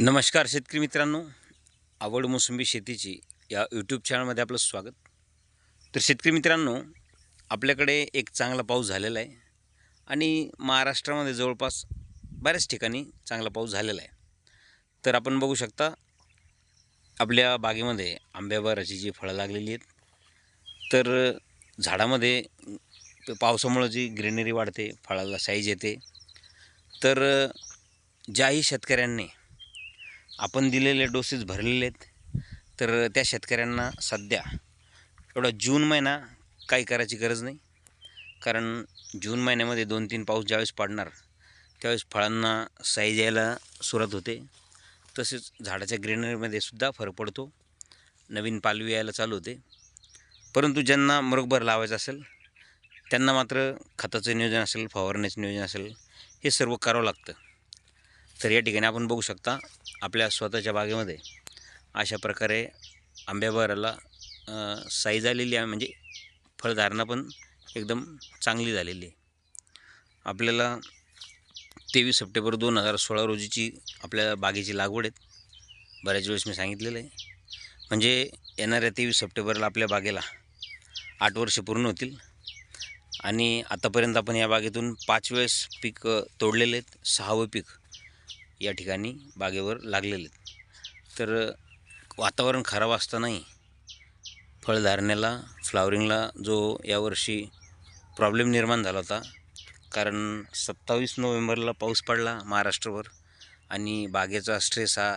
नमस्कार शेतकरी मित्रांनो. आवड मोसंबी शेतीची या यूट्यूब चॅनलमध्ये आपलं स्वागत. तर शेतकरी मित्रांनो आपल्याकडे एक चांगला पाऊस झालेला आहे आणि महाराष्ट्रामध्ये जवळपास बऱ्याच ठिकाणी चांगला पाऊस झालेला आहे. तर आपण बघू शकता आपल्या बागेमध्ये आंब्याबाराची जी फळं लागलेली आहेत तर झाडामध्ये पावसामुळं जी ग्रीनरी वाढते फळाला साईज येते. तर ज्याही शेतकऱ्यांनी आपण दिलेले डोसेस भरलेले आहेत. तर त्या शेतकऱ्यांना सध्या एवढा जून महिना काही करायची गरज नाही. कारण जून महिन्यामध्ये दोन तीन पाऊस ज्यावेळेस पडणार त्यावेळेस फळांना साईज यायला सुरुवात होते. तसेच झाडाच्या ग्रीनरीमध्ये सुद्धा फरक पडतो. नवीन पालवी यायला चालू होते. परंतु ज्यांना मृगभर लावायचं असेल त्यांना मात्र खताचं नियोजन असेल फवारण्याचं नियोजन असेल हे सर्व करावं लागतं. तर या ठिकाणी आपण बघू शकता आपल्या स्वतःच्या बागेमध्ये अशा प्रकारे आंब्याभराला साईज आलेली आहे. म्हणजे फळधारणा पण एकदम चांगली झालेली आहे. आपल्याला तेवीस सप्टेंबर दोन हजार सोळा रोजीची आपल्या बागेची लागवड आहे. बऱ्याच वेळेस मी सांगितलेलं आहे. म्हणजे येणाऱ्या तेवीस सप्टेंबरला आपल्या बागेला आठ वर्ष पूर्ण होतील. आणि आतापर्यंत आपण या बागेतून पाच वेळेस पीक तोडलेले आहेत. सहावं पीक या ठिकाणी बागेवर लागलेले आहेत. तर वातावरण खराब असतानाही फळधारण्याला फ्लावरिंगला जो यावर्षी प्रॉब्लेम निर्माण झाला होता कारण सत्तावीस नोव्हेंबरला पाऊस पडला महाराष्ट्रभर आणि बागेचा स्ट्रेस हा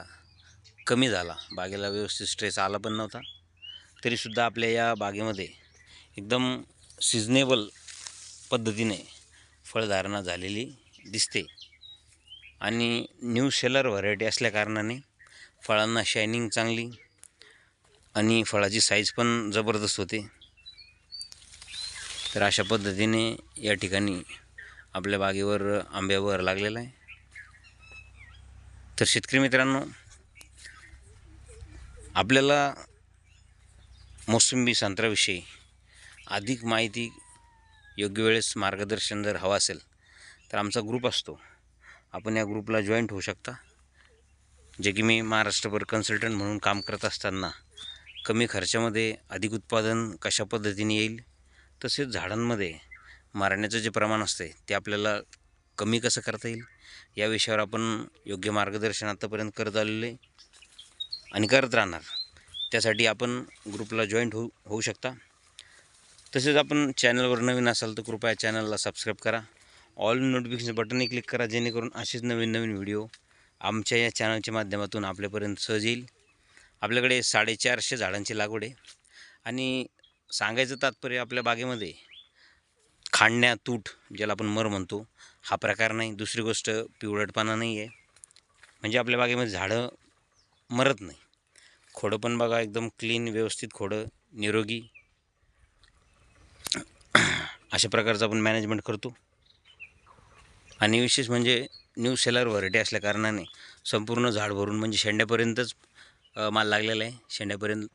कमी झाला. बागेला व्यवस्थित स्ट्रेस आला पण नव्हता. तरीसुद्धा आपल्या या बागेमध्ये एकदम सिजनेबल पद्धतीने फळधारणा झालेली दिसते. आणि न्यू सेलर व्हरायटी असल्याकारणाने फळांना शायनिंग चांगली आणि फळाची साईज पण जबरदस्त होते. तर अशा पद्धतीने या ठिकाणी आपल्या बागेवर आंब्यावर लागलेला आहे. तर शेतकरी मित्रांनो आपल्याला मोसंबी संत्र्याविषयी अधिक माहिती योग्य वेळेस मार्गदर्शन जर हवं असेल तर आमचा ग्रुप असतो. आपण या ग्रुपला जॉईंट होऊ शकता. जे की मी महाराष्ट्रभर कन्सल्टंट म्हणून काम करत असताना कमी खर्चामध्ये अधिक उत्पादन कशा पद्धतीने येईल? तसेच झाडांमध्ये मारण्याचं जे प्रमाण असते ते आपल्याला कमी कसं करता येईल? या विषयावर आपण योग्य मार्गदर्शन आतापर्यंत करत आलेले आणि करत राहणार. त्यासाठी आपण ग्रुपला जॉईंट होऊ होऊ शकता. तसेच आपण चॅनलवर नवीन असाल तर कृपया चॅनलला सबस्क्राईब करा. ऑल नोटिफिकेशन बटनने क्लिक करा जेणेकरून असेच नवीन नवीन व्हिडिओ आमच्या या चॅनलच्या माध्यमातून आपल्यापर्यंत सहज येईल आपल्याकडे साडेचारशे झाडांची लागवड आहे. आणि सांगायचं तात्पर्य आपल्या बागेमध्ये खांडण्या तूट ज्याला आपण मर म्हणतो हा प्रकार नाही. दुसरी गोष्ट पिवळटपणा नाही आहे म्हणजे आपल्या बागेमध्ये झाडं मरत नाही. खोडं पण बघा एकदम क्लीन व्यवस्थित खोडं निरोगी. अशा प्रकारचं आपण मॅनेजमेंट करतो. आणि विशेष म्हणजे न्यू सेलर व्हरायटी असल्याकारणाने संपूर्ण झाड भरून म्हणजे शेंड्यापर्यंतच माल लागलेला आहे. शेंड्यापर्यंत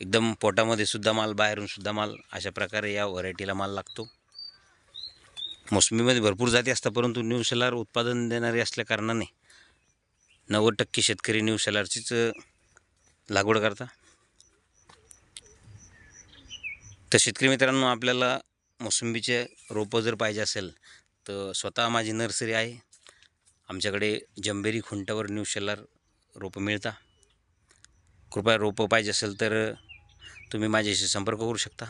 एकदम पोटामध्ये सुद्धा माल बाहेरून सुद्धा माल अशा प्रकारे या व्हरायटीला माल लागतो. मोसमीमध्ये भरपूर जाती असतात परंतु न्यू सेलर उत्पादन देणारी असल्याकारणाने नव्वद टक्के शेतकरी न्यू सेलरचीच लागवड करता तर शेतकरी मित्रांनो आपल्याला मोसंबीचे रोपं जर पाहिजे असेल तर स्वतः माझी नर्सरी आहे. आमच्याकडे जंबेरी खुंटावर न्यू शेलर रोपं मिळता. कृपया रोपं पाहिजे असेल तर तुम्ही माझ्याशी संपर्क करू शकता.